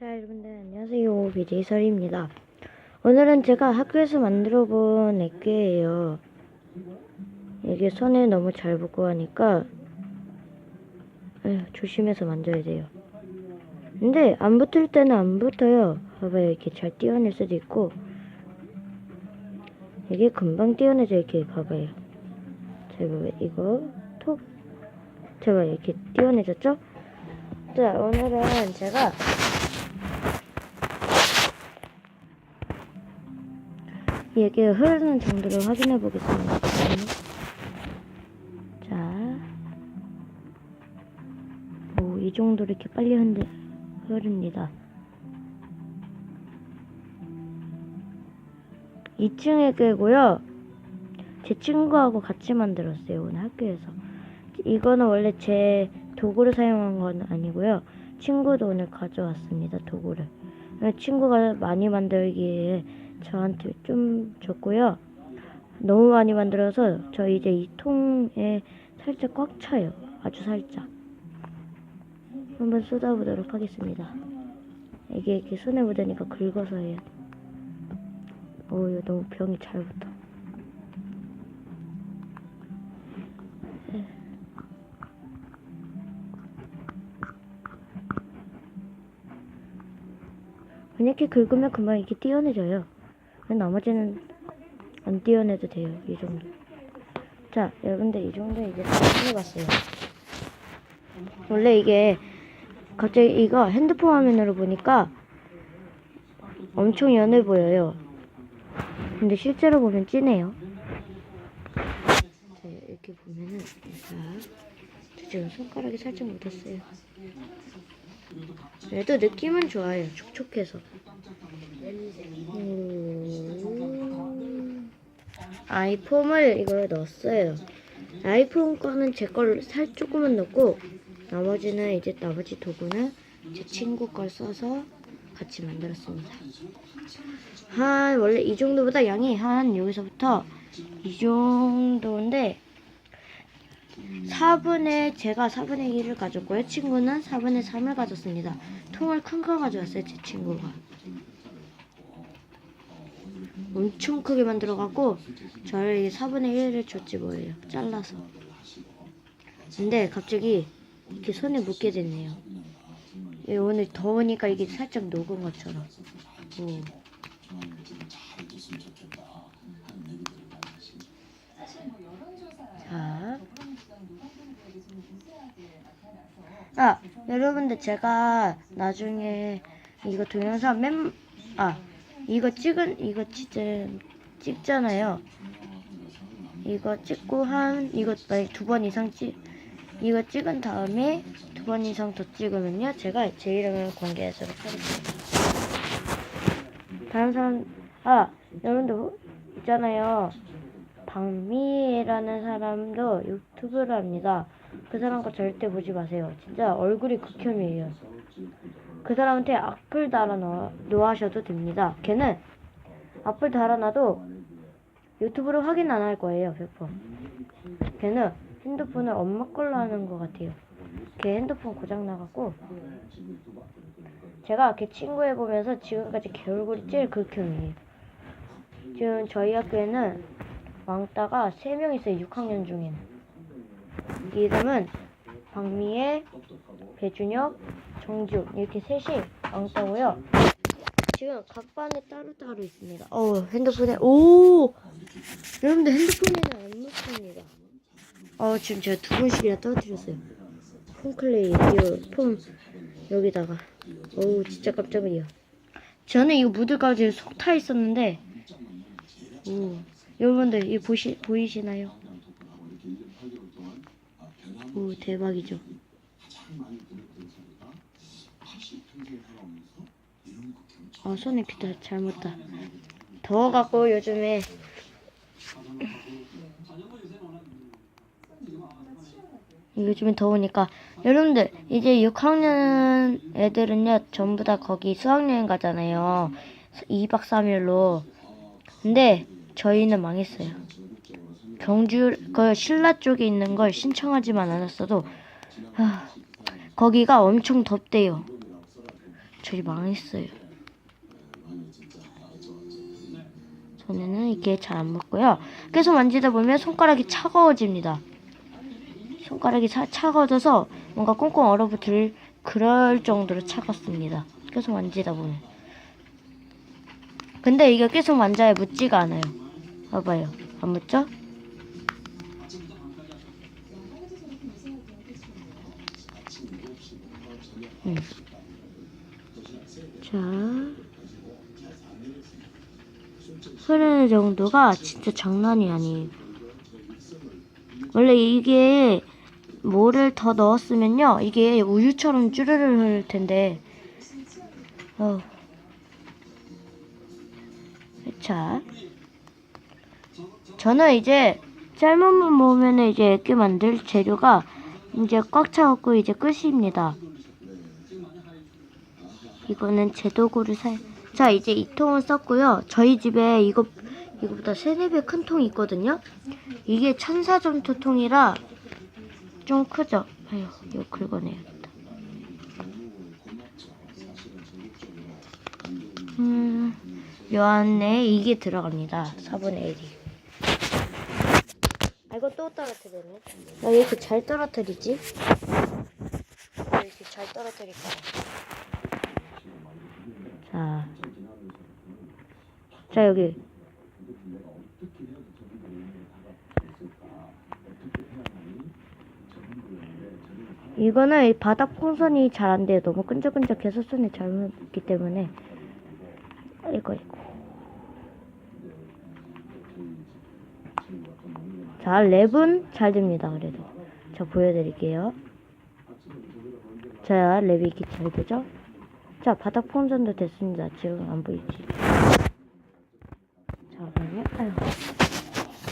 자, 여러분들 안녕하세요. BJ설입니다. 오늘은 제가 학교에서 만들어 본 액괴예요. 이게 손에 너무 잘 붙고 하니까 에휴, 조심해서 만져야 돼요. 근데 안 붙을 때는 안 붙어요. 봐봐요. 이렇게 잘 띄어낼 수도 있고 이게 금방 띄어내져 이렇게 봐봐요. 자, 이거 이거 톡 제가 이렇게 띄어내졌죠? 자, 오늘은 제가 이게 흐르는 정도를 확인해 보겠습니다. 자, 오, 이 정도로 이렇게 빨리 흔들, 흐릅니다. 2층에 꿰고요. 제 친구하고 같이 만들었어요. 오늘 학교에서. 이거는 원래 제 도구를 사용한 건 아니고요. 친구도 오늘 가져왔습니다. 도구를. 친구가 많이 만들기에 저한테 좀 줬고요. 너무 많이 만들어서 저 이제 이 통에 살짝 꽉 차요. 아주 살짝. 한번 쏟아보도록 하겠습니다. 이게 이렇게 손에 묻으니까 긁어서 해요. 오, 이거 너무 병이 잘 붙어. 이렇게 긁으면 금방 이렇게 띄어내져요. 나머지는 안 띄어내도 돼요. 이 정도. 자, 여러분들 이 정도 이제 다 해봤어요. 원래 이게 갑자기 이거 핸드폰 화면으로 보니까 엄청 연해 보여요. 근데 실제로 보면 진해요. 자, 이렇게 보면은 자, 저 지금 손가락이 살짝 묻었어요. 그래도 느낌은 좋아요. 촉촉해서. 음, 아이폼을 이거에 넣었어요. 아이폰 거는 제 걸 살 조금만 넣고 나머지는 이제 나머지 도구는 제 친구 걸 써서 같이 만들었습니다. 한 원래 이 정도보다 양이 한 여기서부터 이 정도인데 4분의 제가 4분의 1을 가졌고요. 친구는 4분의 3을 가졌습니다. 통을 큰 거 가져왔어요. 제 친구가. 엄청 크게 만들어갖고 저를 4분의 1을 줬지 뭐예요. 잘라서. 근데 갑자기 이렇게 손에 묻게 됐네요. 예, 오늘 더우니까 이게 살짝 녹은 것처럼. 오. 자. 아, 여러분들 제가 나중에 이거 동영상 맨, 아, 이거 찍은, 이거 진짜 찍잖아요. 이거 찍고 한, 이거 만약 두 번 이상 찍, 이거 찍은 다음에 두 번 이상 더 찍으면요. 제가 제 이름을 공개하도록 하겠습니다. 다른 사람, 아, 여러분들 호- 있잖아요. 박미애라는 사람도 유튜브를 합니다. 그 사람 거 절대 보지 마세요. 진짜 얼굴이 극혐이에요. 그 사람한테 악플 달아 놓- 놓으셔도 됩니다. 걔는 악플 달아놔도 유튜브로 확인 안 할 거예요. 100%. 걔는 핸드폰을 엄마 걸로 하는 것 같아요. 걔 핸드폰 고장 나갖고 제가 걔 친구 해보면서 지금까지 걔 얼굴이 제일 극혐이에요. 지금 저희 학교에는 왕따가 3명 있어요. 6학년 중에는. 이름은 박미애, 배준혁, 정지훈 이렇게 셋이 왕따고요. 지금 각 반에 따로따로 있습니다. 어 핸드폰에 오 여러분들 핸드폰에는 안 넣습니다. 어 지금 제가 두 번씩이나 떨어뜨렸어요. 폼클레이 이폼 여기다가 어우 진짜 깜짝이야. 저는 이거 묻을까지 속 타 있었는데 오 여러분들 이 보시 보이시나요? 오 대박이죠. 아 손에 피다 잘못 다. 더워갖고 요즘에 요즘에 더우니까 여러분들 이제 6학년 애들은요 전부 다 거기 수학여행 가잖아요. 2박 3일로. 근데 저희는 망했어요. 경주 그 신라 쪽에 있는 걸 신청하지만 않았어도 하, 거기가 엄청 덥대요. 저희 망했어요. 전에는 이게 잘 안 먹고요. 계속 만지다 보면 손가락이 차가워집니다. 손가락이 차, 차가워져서 뭔가 꽁꽁 얼어붙을 그럴 정도로 차갑습니다. 계속 만지다 보면. 근데 이게 계속 만져야 묻지가 않아요. 봐봐요. 안 묻죠? 음. 자. 흐르는 정도가 진짜 장난이 아니에요. 원래 이게 뭐를 더 넣었으면요. 이게 우유처럼 쭈르르 흐를 텐데. 어. 자. 저는 이제 삶은물 모으면 이제 액기 만들 재료가 이제 꽉 차갖고 이제 끝입니다. 이거는 제 도구를 사. 자 이제 이 통은 썼고요. 저희 집에 이거 이거보다 세네 배 큰 통이 있거든요. 이게 천사 점토 통이라 좀 크죠. 아유 이거 긁어내야겠다. 음, 요 안에 이게 들어갑니다. 4분의 1이. 아 이거 또 떨어뜨리네. 나 왜 이렇게 잘 떨어뜨리지? 왜 이렇게 잘 떨어뜨릴까? 자, 자 여기 이거는 이 바닥 풍선이 잘 안 돼요. 너무 끈적끈적해서 손에 잘못 있기 때문에 이거 이거. 자, 랩은 잘 됩니다. 그래도 자 보여드릴게요. 자, 랩이 이렇게 잘 되죠? 자, 바닥 풍선도 됐습니다. 지금 안 보이지? 잠깐만요. 아유,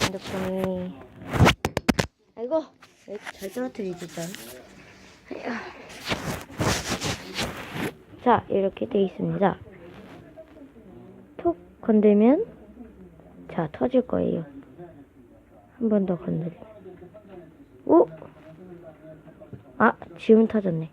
핸드폰이. 아이고, 왜 이렇게 잘 떨어뜨리지, 전. 아휴. 자, 이렇게 돼 있습니다. 톡 건들면, 자, 터질 거예요. 한 번 더 건드리면. 오! 아, 지금 터졌네.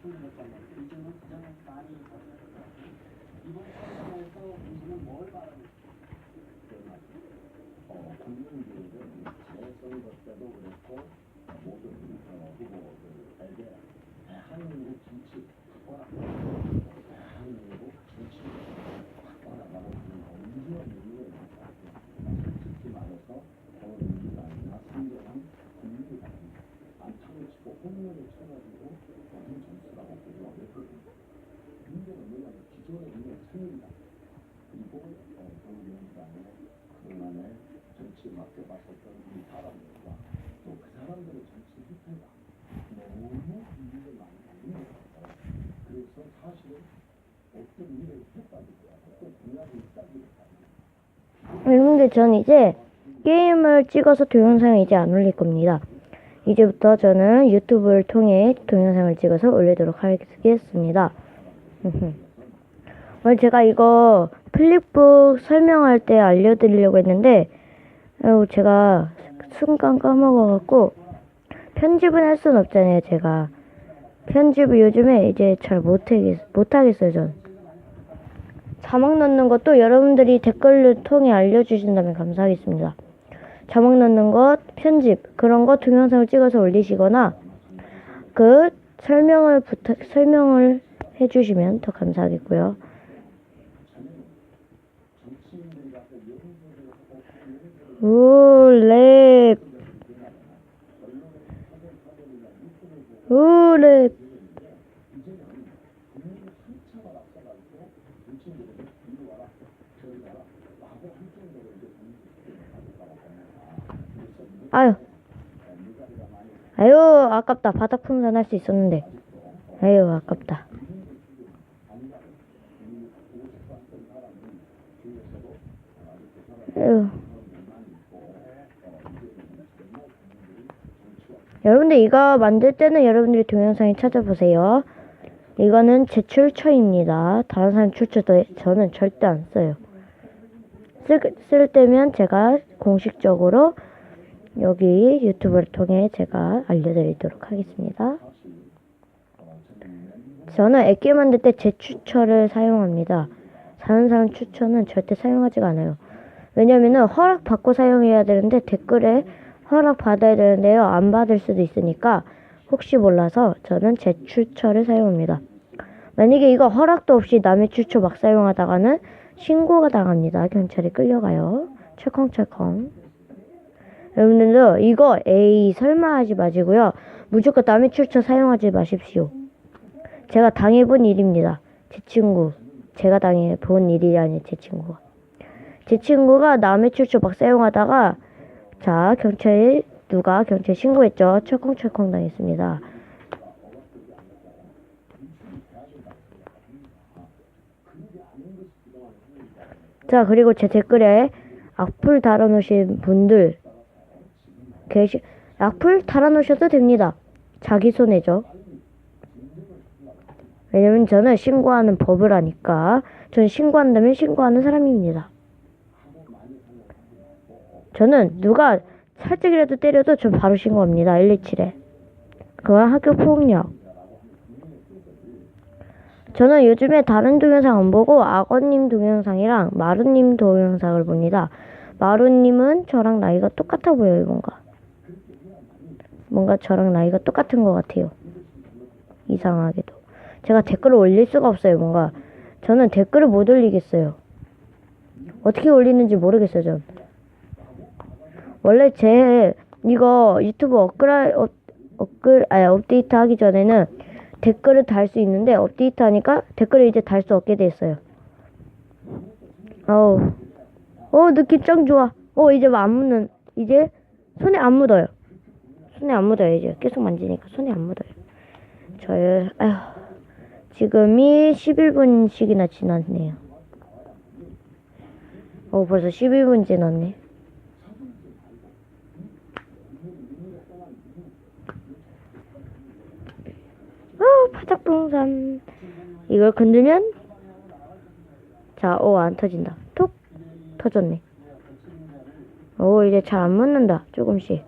여러분들 전 이제 게임을 찍어서 동영상을 이제 안 올릴 겁니다. 이제부터 저는 유튜브를 통해 동영상을 찍어서 올리도록 하겠습니다. 오늘 제가 이거 플립북 설명할 때 알려드리려고 했는데 제가 순간 까먹어갖고 편집은 할 순 없잖아요 제가 편집을 요즘에 이제 잘 못하겠, 못하겠어요 전 자막 넣는 것도 여러분들이 댓글을 통해 알려주신다면 감사하겠습니다. 자막 넣는 것, 편집 그런 거 동영상을 찍어서 올리시거나 그 설명을 부탁 설명을 해주시면 더 감사하겠고요. 오, 랩. 오, 랩. 아유. 아유, 아깝다. 바닥 풍선 할수 있었는데. 아유, 아깝다. 아유. 여러분들 이거 만들 때는 여러분들이 동영상에 찾아보세요. 이거는 제 출처입니다. 다른 사람 출처도 저는 절대 안 써요. 쓸, 쓸 때면 제가 공식적으로 여기 유튜브를 통해 제가 알려드리도록 하겠습니다. 저는 액기 만들 때 제 추천을 사용합니다. 다른 사람 추천은 절대 사용하지가 않아요. 왜냐면은 허락 받고 사용해야 되는데 댓글에 허락 받아야 되는데요. 안 받을 수도 있으니까 혹시 몰라서 저는 제 추천을 사용합니다. 만약에 이거 허락도 없이 남의 추천 막 사용하다가는 신고가 당합니다. 경찰에 끌려가요. 철컹철컹. 여러분들도 이거 에이 설마 하지 마시고요. 무조건 남의 출처 사용하지 마십시오. 제가 당해본 일입니다. 제 친구. 제가 당해본 일이 아니 제 친구가. 제 친구가 남의 출처 막 사용하다가 자 경찰에 누가 경찰 신고했죠. 철컹철컹 당했습니다. 자 그리고 제 댓글에 악플 달아놓으신 분들 계시 악플 달아놓으셔도 됩니다. 자기 손해죠. 왜냐면 저는 신고하는 법을 아니까 저는 신고한다면 신고하는 사람입니다. 저는 누가 살짝이라도 때려도 전 바로 신고합니다. 127에. 그건 학교 폭력. 저는 요즘에 다른 동영상 안 보고 악어님 동영상이랑 마루님 동영상을 봅니다. 마루님은 저랑 나이가 똑같아 보여요, 뭔가. 뭔가 저랑 나이가 똑같은 것 같아요. 이상하게도. 제가 댓글을 올릴 수가 없어요, 뭔가. 저는 댓글을 못 올리겠어요. 어떻게 올리는지 모르겠어요, 전. 원래 제 이거 유튜브 업그라 업, 업글 아니 업데이트 하기 전에는 댓글을 달 수 있는데 업데이트 하니까 댓글을 이제 달 수 없게 됐어요. 어우. 어 느낌 짱 좋아. 어 이제 안 묻는 이제 손에 안 묻어요. 손에 안 묻어요 이제 계속 만지니까 손에 안 묻어요. 저요 아휴 지금이 11분씩이나 지났네요. 어 벌써 11분 지났네. 아 바닥동산 이걸 건들면 자오안 터진다. 톡 터졌네. 오 이제 잘 안 묻는다 조금씩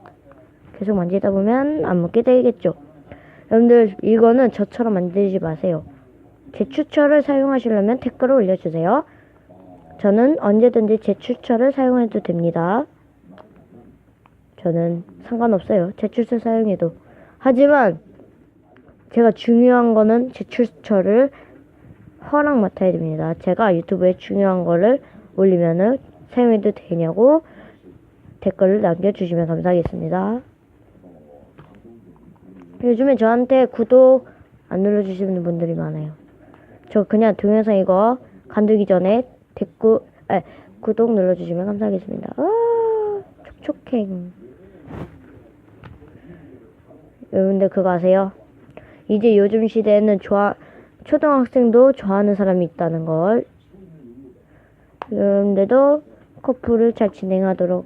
계속 만지다 보면 안 묻게 되겠죠. 여러분들 이거는 저처럼 만들지 마세요. 제 추천을 사용하시려면 댓글을 올려주세요. 저는 언제든지 제 추천을 사용해도 됩니다. 저는 상관없어요. 제 추천 사용해도. 하지만 제가 중요한 거는 제 추천을 허락 맡아야 됩니다. 제가 유튜브에 중요한 거를 올리면은 사용해도 되냐고 댓글을 남겨주시면 감사하겠습니다. 요즘에 저한테 구독 안 눌러주시는 분들이 많아요. 저 그냥 동영상 이거 간두기 전에 댓글, 아, 구독 눌러주시면 감사하겠습니다. 아, 촉촉행. 여러분들 그거 아세요? 이제 요즘 시대에는 좋아, 초등학생도 좋아하는 사람이 있다는 걸. 여러분들도 커플을 잘 진행하도록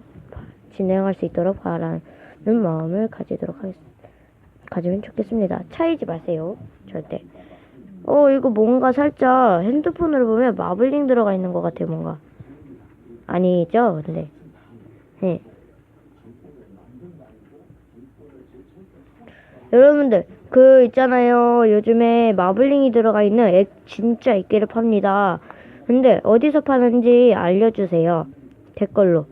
진행할 수 있도록 바라는 마음을 가지도록 하겠습니다. 가지면 좋겠습니다. 차이지 마세요. 절대. 어, 이거 뭔가 살짝 핸드폰으로 보면 마블링 들어가 있는 것 같아요, 뭔가. 아니죠? 근데. 네. 여러분들, 그 있잖아요. 요즘에 마블링이 들어가 있는 액, 진짜 액기를 팝니다. 근데 어디서 파는지 알려주세요. 댓글로.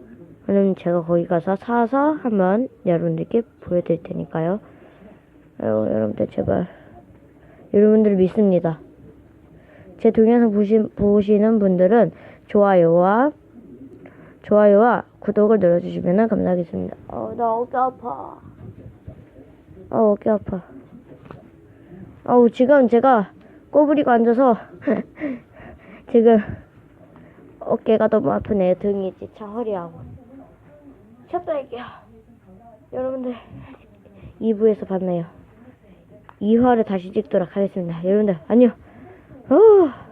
그럼 제가 거기 가서 사서 한번 여러분들께 보여드릴 테니까요. 아유, 여러분들 제발 여러분들 믿습니다. 제 동영상 보시, 보시는 분들은 좋아요와 좋아요와 구독을 눌러주시면 감사하겠습니다. 어, 나 어깨 아파. 어, 어깨 아파. 어우, 지금 제가 꼬부리고 앉아서 지금 어깨가 너무 아프네요. 등이 지쳐 허리하고. 쉬었다 할게요. 여러분들 2부에서 봤나요? 2화를 다시 찍도록 하겠습니다. 여러분들 안녕. 어.